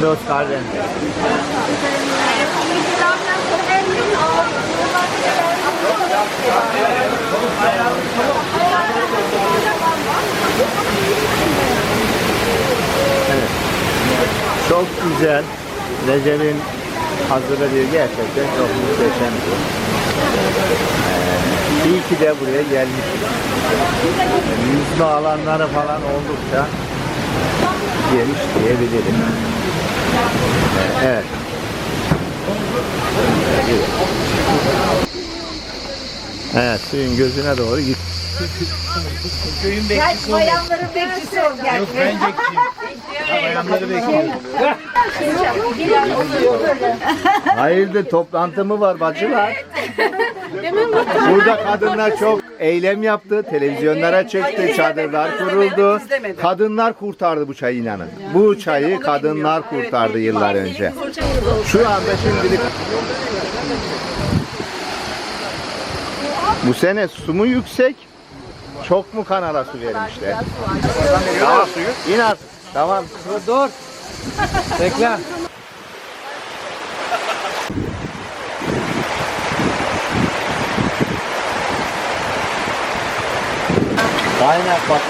Windows Garden. Evet. Çok güzel. Recep'in hazırladığı gerçekten çok muhteşem. Ee, iyi ki de buraya gelmişiz. Yüzme alanları falan oldukça geniş diyebilirim. Evet. Evet, suyun gözüne doğru git. Kaç bayanların bekçisi ol gel. Hayırdır toplantı mı var bacılar? Burada kadınlar çok eylem yaptı, televizyonlara çıktı, çadırlar kuruldu. Kadınlar kurtardı bu çayı inanın. Bu çayı kadınlar kurtardı yıllar önce. Şu anda şimdilik bu sene su mu yüksek? Çok mu kanala su vermişler? Suyu. İn artık. Tamam. Dur. Bekle. Kaynak bak.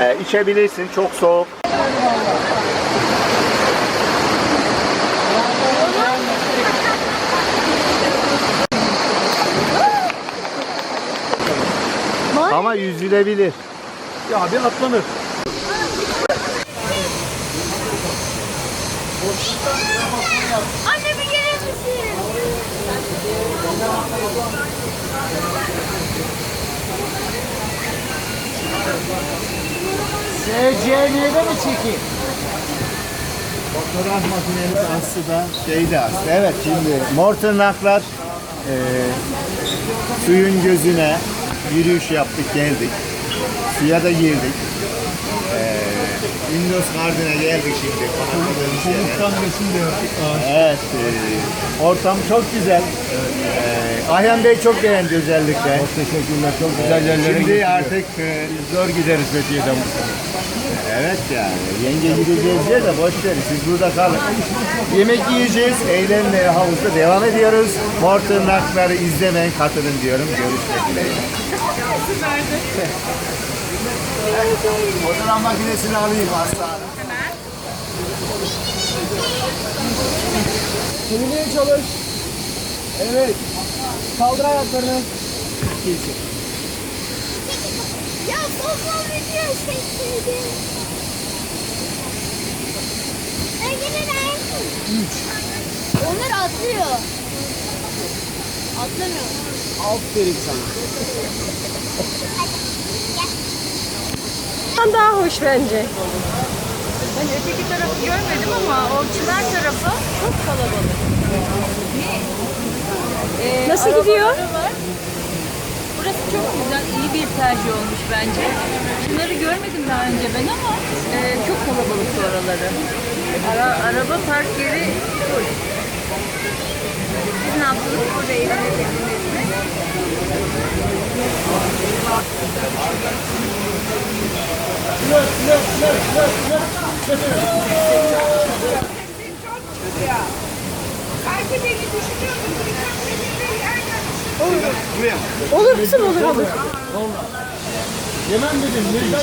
Ee, içebilirsin çok soğuk. Ama yüzülebilir. Ya bir atlanır. Anne bir gelir misin? SCN'de mi çekeyim? Fotoğraf makinemiz aslında şeydi aslında. Evet şimdi mor tırnaklar e, suyun gözüne yürüyüş yaptık geldik. Suya da girdik. Windows Garden'a geldik şimdi. konakladığımız yere. Evet. e, ortam çok güzel. E, Ayhan Bey çok beğendi özellikle. Çok teşekkürler. Çok güzel yerlere Şimdi artık e, zor gideriz Fethiye'den. Evet yani. Yenge gideceğiz diye de boş verin. Siz burada kalın. Yemek yiyeceğiz. Eğlenmeye havuzda devam ediyoruz. Mor tırnakları izlemeyin, katılın diyorum. Görüşmek dileğiyle. Fotoğraf makinesini alayım aslan. Çevirmeye çalış. Evet. Kaldır ayaklarını. Ya sosyal medya çekildi. Yine de Onlar atlıyor. Atlamıyor. Aferin sana. Daha hoş bence. Ben öteki tarafı görmedim ama o çınar tarafı çok kalabalık. Ee, Nasıl gidiyor? var. Burası çok güzel, iyi bir tercih olmuş bence. Şunları görmedim daha önce ben ama e, çok kalabalık oraları. Ara, araba park yeri full. Siz ne yaptınız burada eğlenebildiniz mi? Olur musun? Olur olur. Yemem dedim. Mecdan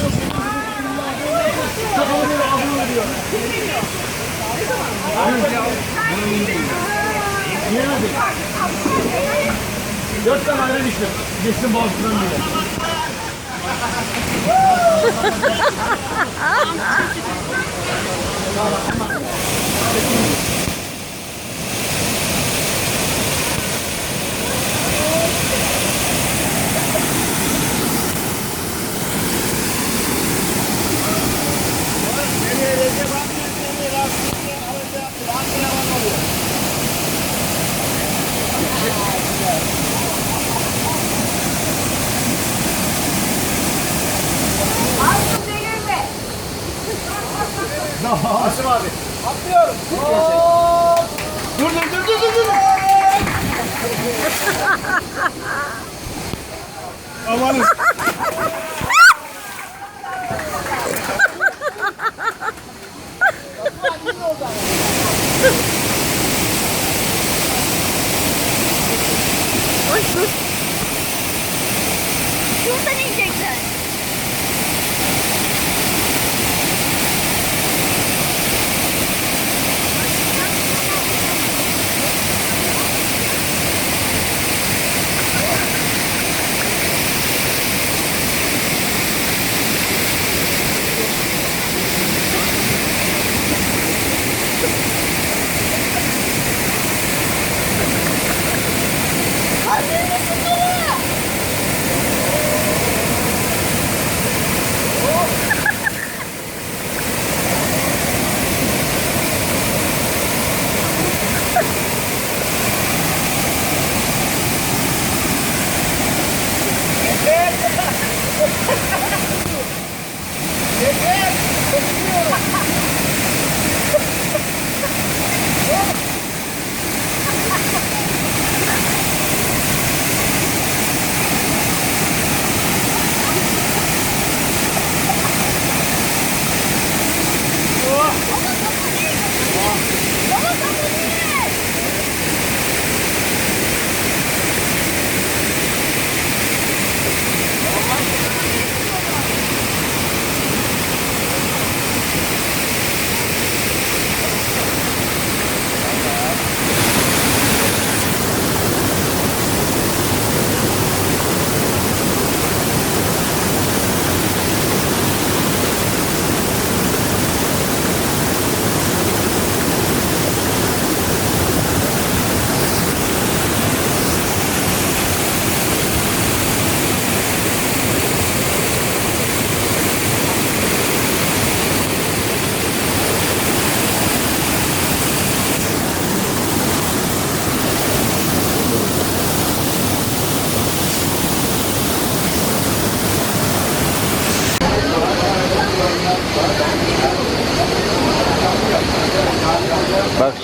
Çok havalı ağzını veriyor. Yemedik. Dört tane ayran içtim. Geçtim boğazından bile. Woo! Asım abi. Atlıyorum. Dur dur dur dur dur. dur. Amanın.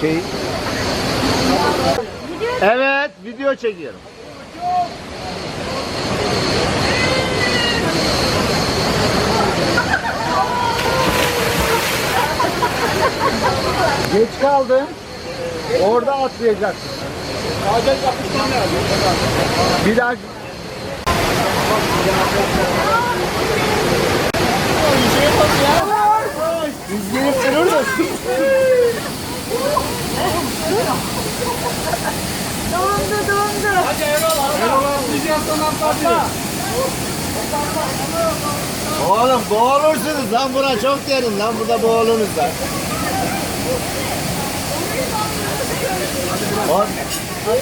Şey. Evet, video çekiyorum. Geç kaldın. Orada atlayacaksın. Bir daha Oğlum boğulursunuz lan bura çok derin lan burada boğulursunuz lan.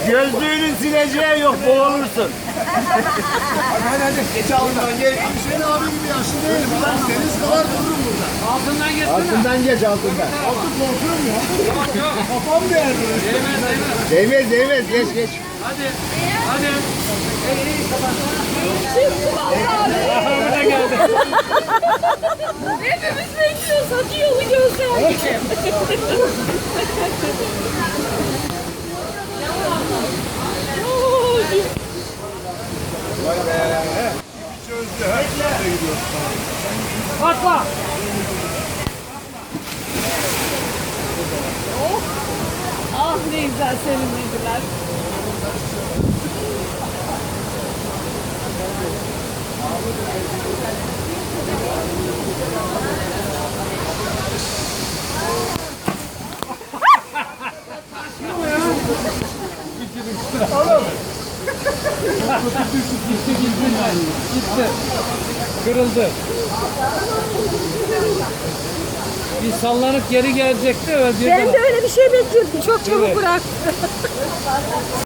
Gözlüğünün sileceği yok boğulursun. Hadi hadi. Geç altından gel. Hüseyin abi gibi yaşlı değilim. Ben deniz kadar dururum burada. Altından geçsene. Altından geç altından. Altı korkuyorum ya. Kafam değerli. Değmez değmez geç geç. Hadi. Hadi. Hepimiz bekliyoruz. Hadi yolu göster. Atla. Ah ne güzel sevindirdiler. Gitti. Kırıldı. Bir sallanıp geri gelecekti. Öyle Ben de öyle bir şey bekliyordum. Çok çabuk bıraktı.